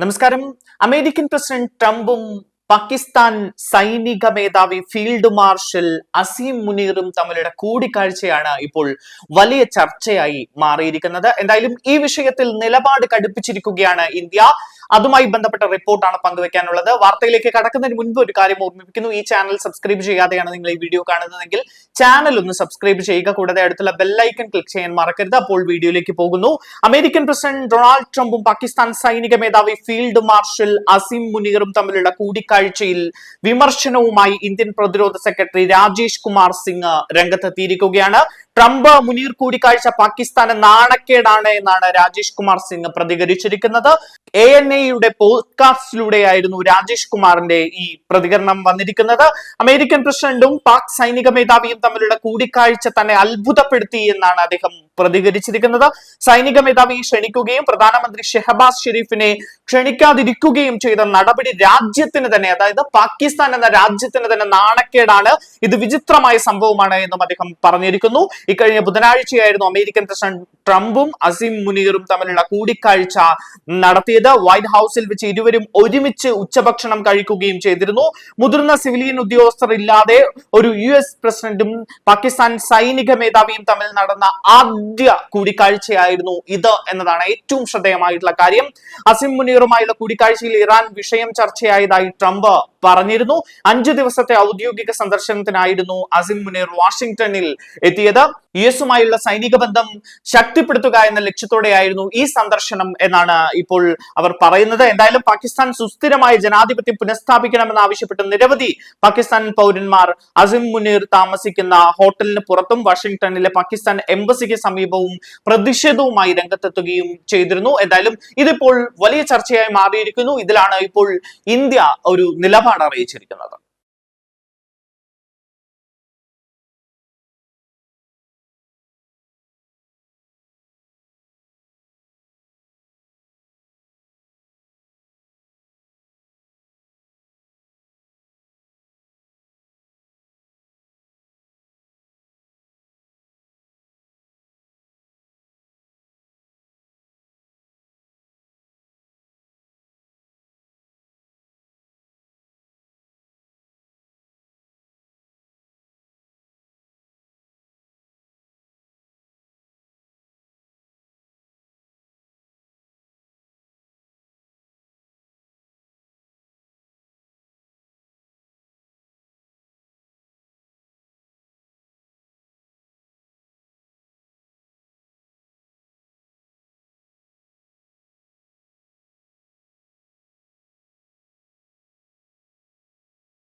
നമസ്കാരം. American president ട്രംപും പാകിസ്ഥാൻ സൈനിക മേധാവി ഫീൽഡ് മാർഷൽ അസീം മുനീറും തമ്മിലുള്ള കൂടിക്കാഴ്ചയാണ് ഇപ്പോൾ വലിയ ചർച്ചയായി മാറിയിരിക്കുന്നത്. എന്തായാലും ഈ വിഷയത്തിൽ നിലപാട് കടുപ്പിച്ചിരിക്കുകയാണ് ഇന്ത്യ. അതുമായി ബന്ധപ്പെട്ട റിപ്പോർട്ടാണ് പങ്കുവെക്കാനുള്ളത്. വാർത്തയിലേക്ക് കടക്കുന്നതിന് മുൻപ് ഒരു കാര്യം ഓർമ്മിപ്പിക്കുന്നു. ഈ ചാനൽ സബ്സ്ക്രൈബ് ചെയ്യാതെയാണ് നിങ്ങൾ ഈ വീഡിയോ കാണുന്നതെങ്കിൽ ചാനൽ ഒന്ന് സബ്സ്ക്രൈബ് ചെയ്യുക. കൂടാതെ അടുത്തുള്ള ബെല്ലൈക്കൺ ക്ലിക്ക് ചെയ്യാൻ മറക്കരുത്. അപ്പോൾ വീഡിയോയിലേക്ക് പോകുന്നു. അമേരിക്കൻ പ്രസിഡന്റ് ഡൊണാൾഡ് ട്രംപും പാകിസ്ഥാൻ സൈനിക മേധാവി ഫീൽഡ് മാർഷൽ അസീം മുനീറും തമ്മിലുള്ള കൂടിക്കാഴ്ചയിൽ വിമർശനവുമായി ഇന്ത്യൻ പ്രതിരോധ സെക്രട്ടറി രാജേഷ് കുമാർ സിംഗ് രംഗത്തെത്തിയിരിക്കുകയാണ്. ട്രംപ് മുനീർ കൂടിക്കാഴ്ച പാകിസ്ഥാന് നാണക്കേടാണ് എന്നാണ് രാജേഷ് കുമാർ സിംഗ് പ്രതികരിച്ചിരിക്കുന്നത്. എ എൻ എയുടെ പോഡ്കാസ്റ്റിലൂടെയായിരുന്നു രാജേഷ് കുമാറിന്റെ ഈ പ്രതികരണം വന്നിരിക്കുന്നത്. അമേരിക്കൻ പ്രസിഡന്റും പാക് സൈനിക മേധാവിയും തമ്മിലുള്ള കൂടിക്കാഴ്ച തന്നെ അത്ഭുതപ്പെടുത്തി എന്നാണ് അദ്ദേഹം പ്രതികരിച്ചിരിക്കുന്നത്. സൈനിക മേധാവി ക്ഷണിക്കുകയും പ്രധാനമന്ത്രി ഷെഹബാസ് ഷെരീഫിനെ ക്ഷണിക്കാതിരിക്കുകയും ചെയ്ത നടപടി രാജ്യത്തിന് തന്നെ അതായത് പാകിസ്ഥാൻ എന്ന രാജ്യത്തിന് തന്നെ നാണക്കേടാണ്. ഇത് വിചിത്രമായ സംഭവമാണ് എന്നും അദ്ദേഹം പറഞ്ഞിരിക്കുന്നു. ഇക്കഴിഞ്ഞ ബുധനാഴ്ചയായിരുന്നു അമേരിക്കൻ പ്രസിഡന്റ് ട്രംപും അസീം മുനീറും തമ്മിലുള്ള കൂടിക്കാഴ്ച നടത്തിയത്. വൈറ്റ് ഹൗസിൽ വെച്ച് ഇരുവരും ഒരുമിച്ച് ഉച്ചഭക്ഷണം കഴിക്കുകയും ചെയ്തിരുന്നു. മുതിർന്ന സിവിലിയൻ ഉദ്യോഗസ്ഥർ ഇല്ലാതെ ഒരു യു എസ് പ്രസിഡന്റും പാകിസ്ഥാൻ സൈനിക മേധാവിയും തമ്മിൽ നടന്ന ആദ്യ കൂടിക്കാഴ്ചയായിരുന്നു ഇത് എന്നതാണ് ഏറ്റവും ശ്രദ്ധേയമായിട്ടുള്ള കാര്യം. അസിം മുനീറുമായുള്ള കൂടിക്കാഴ്ചയിൽ ഇറാൻ വിഷയം ചർച്ചയായതായി ട്രംപ് പറഞ്ഞിരുന്നു. അഞ്ചു ദിവസത്തെ ഔദ്യോഗിക സന്ദർശനത്തിനായിരുന്നു അസിം മുനീർ വാഷിംഗ്ടണിൽ എത്തിയത്. യു എസുമായുള്ള സൈനിക ബന്ധം ശക്തിപ്പെടുത്തുക എന്ന ലക്ഷ്യത്തോടെയായിരുന്നു ഈ സന്ദർശനം എന്നാണ് ഇപ്പോൾ അവർ പറയുന്നത്. എന്തായാലും പാകിസ്ഥാൻ സുസ്ഥിരമായ ജനാധിപത്യം പുനഃസ്ഥാപിക്കണമെന്ന് ആവശ്യപ്പെട്ട് നിരവധി പാകിസ്ഥാൻ പൗരന്മാർ അസിം മുനീർ താമസിക്കുന്ന ഹോട്ടലിന് പുറത്തും വാഷിംഗ്ടണിലെ പാകിസ്ഥാൻ എംബസിക്ക് സമീപവും പ്രതിഷേധവുമായി രംഗത്തെത്തുകയും ചെയ്തിരുന്നു. എന്തായാലും ഇതിപ്പോൾ വലിയ ചർച്ചയായി മാറിയിരിക്കുന്നു. ഇതിലാണ് ഇപ്പോൾ ഇന്ത്യ ഒരു നിലപാട് അറിയിച്ചിരിക്കുന്നത്.